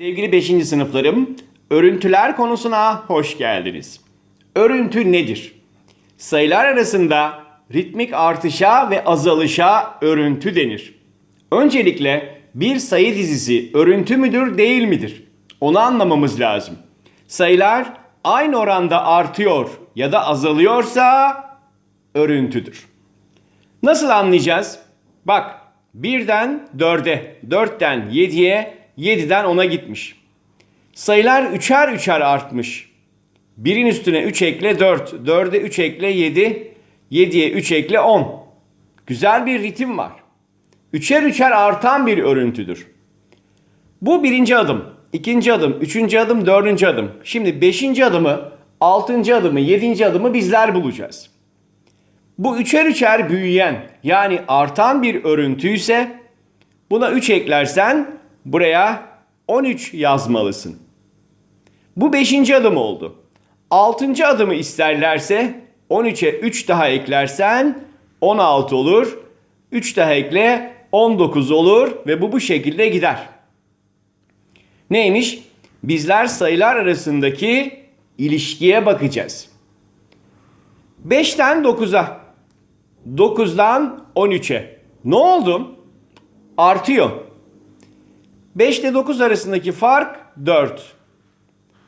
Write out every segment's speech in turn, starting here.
Sevgili 5. sınıflarım, örüntüler konusuna hoş geldiniz. Örüntü nedir? Sayılar arasında ritmik artışa ve azalışa örüntü denir. Öncelikle bir sayı dizisi örüntü müdür değil midir? Onu anlamamız lazım. Sayılar aynı oranda artıyor ya da azalıyorsa örüntüdür. Nasıl anlayacağız? Bak 1'den 4'e, 4'ten 7'ye, 7'den 10'a gitmiş. Sayılar üçer üçer artmış. 1'in üstüne 3 ekle 4, 4'e 3 ekle 7, 7'ye 3 ekle 10. Güzel bir ritim var. Üçer üçer artan bir örüntüdür. Bu birinci adım, ikinci adım, üçüncü adım, dördüncü adım. Şimdi beşinci adımı, altıncı adımı, yedinci adımı bizler bulacağız. Bu üçer üçer büyüyen yani artan bir örüntü ise buna 3 eklersen buraya 13 yazmalısın. Bu 5. adım oldu. 6. adımı isterlerse 13'e 3 daha eklersen 16 olur. 3 daha ekle 19 olur ve bu bu şekilde gider. Neymiş? Bizler sayılar arasındaki ilişkiye bakacağız. 5'ten 9'a, 9'dan 13'e. Ne oldu? Artıyor. 5 ile 9 arasındaki fark 4.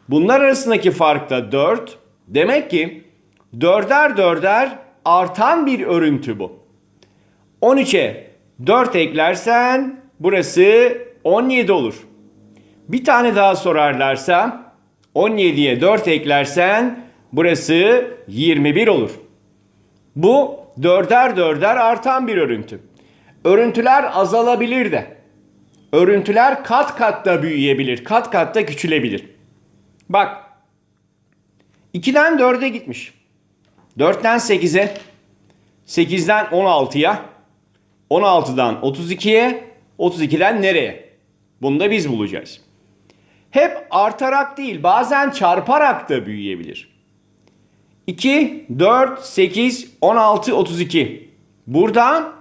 Bunlar arasındaki fark da 4. Demek ki dörder dörder artan bir örüntü bu. 13'e 4 eklersen burası 17 olur. Bir tane daha sorarlarsa 17'ye 4 eklersen burası 21 olur. Bu dörder dörder artan bir örüntü. Örüntüler azalabilir de. Örüntüler kat kat da büyüyebilir, kat kat da küçülebilir. Bak 2'den 4'e gitmiş. 4'ten 8'e, 8'den 16'ya, 16'dan 32'ye, 32'den nereye? Bunu da biz bulacağız. Hep artarak değil, bazen çarparak da büyüyebilir. 2, 4, 8, 16, 32. Burada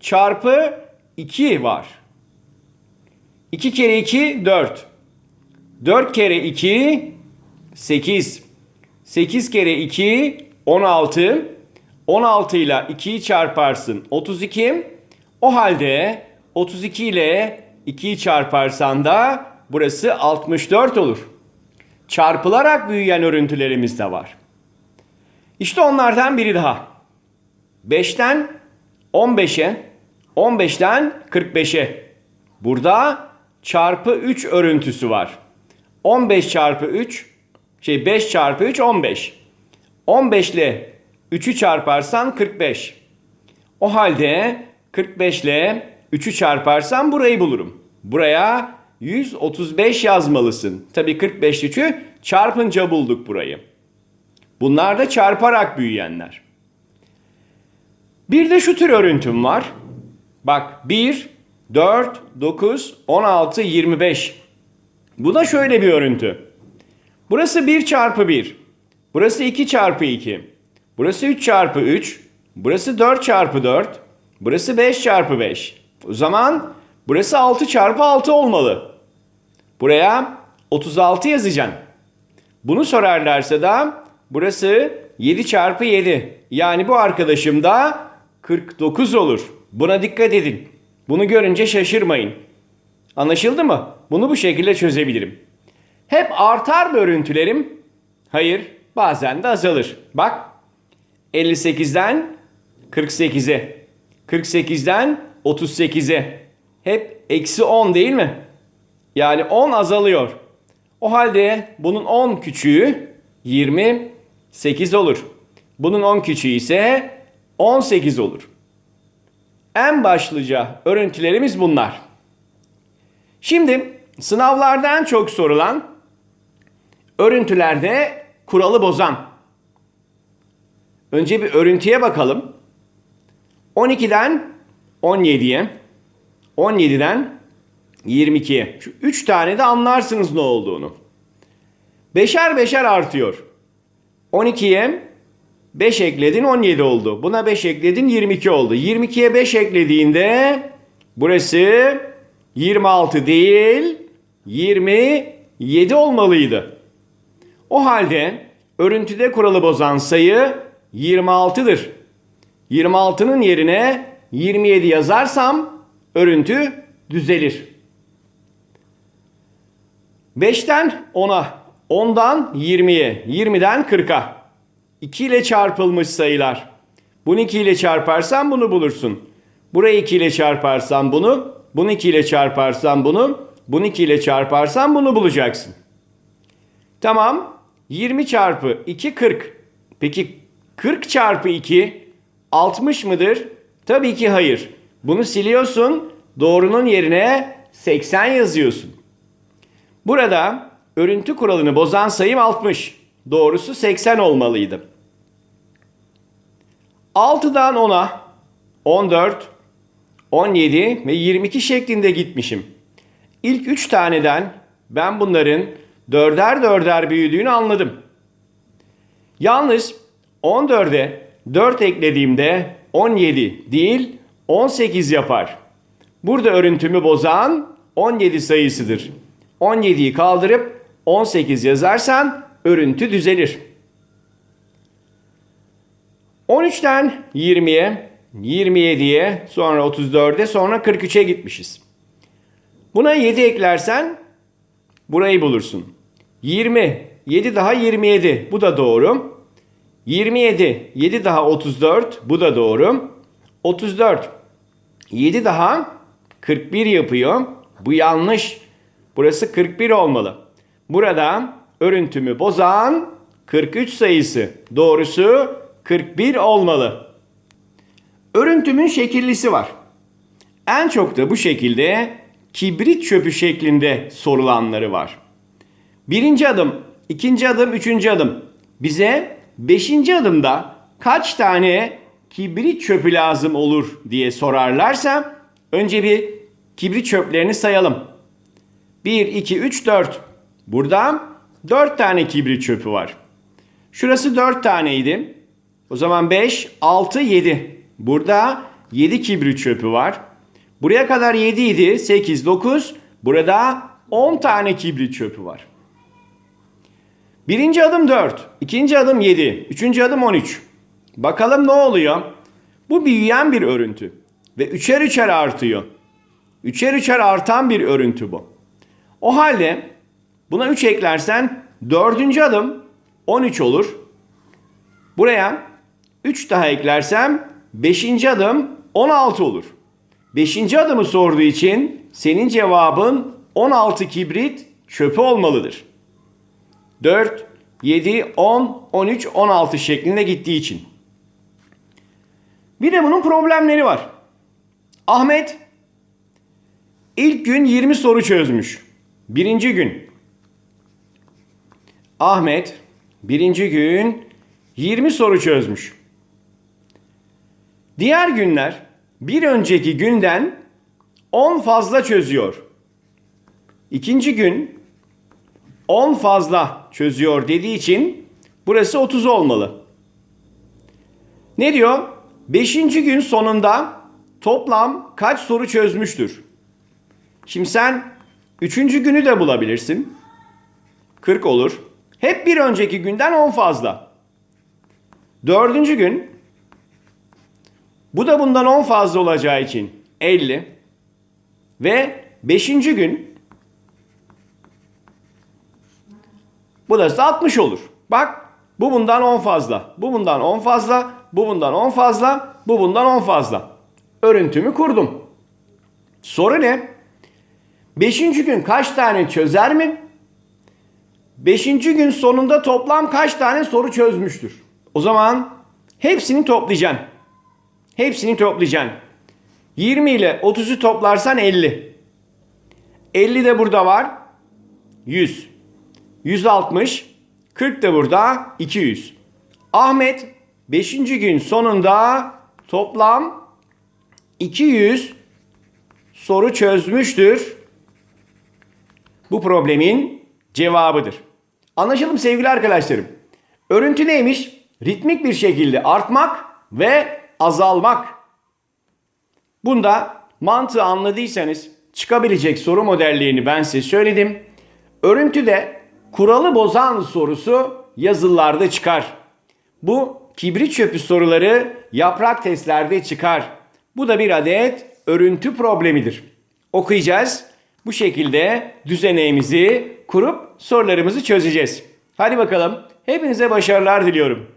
çarpı 2 var. 2 kere 2, 4. 4 kere 2, 8. 8 kere 2, 16. 16 ile 2'yi çarparsın 32. O halde 32 ile 2'yi çarparsan da burası 64 olur. Çarpılarak büyüyen örüntülerimiz de var. İşte onlardan biri daha. 5'ten 15'e, 15'ten 45'e. Burada çarpı 3 örüntüsü var. 15 çarpı 3, şey 5 çarpı 3 15. 15 ile 3'ü çarparsan 45. O halde 45 ile 3'ü çarparsan burayı bulurum. Buraya 135 yazmalısın. Tabii 45 3'ü çarpınca bulduk burayı. Bunlar da çarparak büyüyenler. Bir de şu tür örüntüm var. Bak 1, 4, 9, 16, 25. Bu da şöyle bir örüntü. Burası 1 çarpı 1. Burası 2 çarpı 2. Burası 3 çarpı 3. Burası 4 çarpı 4. Burası 5 çarpı 5. O zaman burası 6 çarpı 6 olmalı. Buraya 36 yazacaksın. Bunu sorarlarsa da burası 7 çarpı 7. Yani bu arkadaşım da 49 olur. Buna dikkat edin. Bunu görünce şaşırmayın. Anlaşıldı mı? Bunu bu şekilde çözebilirim. Hep artar mı örüntülerim? Hayır, bazen de azalır. Bak, 58'den 48'e, 48'den 38'e. Hep eksi 10 değil mi? Yani 10 azalıyor. O halde bunun 10 küçüğü 28 olur. Bunun 10 küçüğü ise 18 olur. En başlıca örüntülerimiz bunlar. Şimdi sınavlardan çok sorulan örüntülerde kuralı bozan. Önce bir örüntüye bakalım. 12'den 17'ye, 17'den 22'ye. Şu 3 tane de anlarsınız ne olduğunu. Beşer beşer artıyor. 12'ye 5 ekledin 17 oldu. Buna 5 ekledin 22 oldu. 22'ye 5 eklediğinde burası 26 değil 27 olmalıydı. O halde örüntüde kuralı bozan sayı 26'dır. 26'nın yerine 27 yazarsam örüntü düzelir. 5'ten 10'a, 10'dan 20'ye, 20'den 40'a. 2 ile çarpılmış sayılar. Bunu 2 ile çarparsan bunu bulursun. Burayı 2 ile çarparsan bunu, bunu 2 ile çarparsan bunu, bunu 2 ile çarparsan bunu bulacaksın. Tamam. 20 çarpı 2 40. Peki 40 çarpı 2 60 mıdır? Tabii ki hayır. Bunu siliyorsun. Doğrunun yerine 80 yazıyorsun. Burada örüntü kuralını bozan sayım 60. Doğrusu 80 olmalıydı. 6'dan 10'a 14, 17 ve 22 şeklinde gitmişim. İlk 3 taneden ben bunların dörder dörder büyüdüğünü anladım. Yalnız 14'e 4 eklediğimde 17 değil 18 yapar. Burada örüntümü bozan 17 sayısıdır. 17'yi kaldırıp 18 yazarsan örüntü düzelir. 13'ten 20'ye, 27'ye, sonra 34'e, sonra 43'e gitmişiz. Buna 7 eklersen burayı bulursun. 20, 7 daha 27, bu da doğru. 27, 7 daha 34, bu da doğru. 34, 7 daha 41 yapıyor. Bu yanlış. Burası 41 olmalı. Burada örüntümü bozan 43 sayısı. Doğrusu 41 olmalı. Örüntümün şekillisi var. En çok da bu şekilde kibrit çöpü şeklinde sorulanları var. Birinci adım, ikinci adım, üçüncü adım. Bize beşinci adımda kaç tane kibrit çöpü lazım olur diye sorarlarsa önce bir kibrit çöplerini sayalım. 1, 2, 3, 4. Burada 4 tane kibrit çöpü var. Şurası 4 taneydi. O zaman 5, 6, 7. Burada 7 kibrit çöpü var. Buraya kadar 7 idi. 8, 9. Burada 10 tane kibrit çöpü var. Birinci adım 4. ikinci adım 7. Üçüncü adım 13. Bakalım ne oluyor? Bu büyüyen bir örüntü. Ve üçer üçer artıyor. Üçer üçer artan bir örüntü bu. O halde buna 3 eklersen dördüncü adım 13 olur. Buraya 3 daha eklersem 5. adım 16 olur. 5. adımı sorduğu için senin cevabın 16 kibrit çöpü olmalıdır. 4, 7, 10, 13, 16 şeklinde gittiği için. Bir de bunun problemleri var. Ahmet ilk gün 20 soru çözmüş. Birinci gün. Ahmet birinci gün 20 soru çözmüş. Diğer günler bir önceki günden 10 fazla çözüyor. İkinci gün 10 fazla çözüyor dediği için burası 30 olmalı. Ne diyor? Beşinci gün sonunda toplam kaç soru çözmüştür? Şimdi sen üçüncü günü de bulabilirsin. 40 olur. Hep bir önceki günden 10 fazla. Dördüncü gün bu da bundan 10 fazla olacağı için 50 ve beşinci gün bu da 60 olur. Bak bu bundan 10 fazla, bu bundan 10 fazla, bu bundan 10 fazla, bu bundan 10 fazla. Örüntümü kurdum. Soru ne? Beşinci gün kaç tane çözer mi? Beşinci gün sonunda toplam kaç tane soru çözmüştür? O zaman hepsini toplayacaksın. Hepsini toplayacaksın. 20 ile 30'u toplarsan 50. 50 de burada var. 100. 160. 40 da burada 200. Ahmet 5. gün sonunda toplam 200 soru çözmüştür. Bu problemin cevabıdır. Anlaşalım sevgili arkadaşlarım. Örüntü neymiş? Ritmik bir şekilde artmak ve azalmak. Bunda mantığı anladıysanız çıkabilecek soru modellerini ben size söyledim. Örüntüde kuralı bozan sorusu yazılılarda çıkar. Bu kibrit çöpü soruları yaprak testlerde çıkar. Bu da bir adet örüntü problemidir. Okuyacağız. Bu şekilde düzeneğimizi kurup sorularımızı çözeceğiz. Hadi bakalım. Hepinize başarılar diliyorum.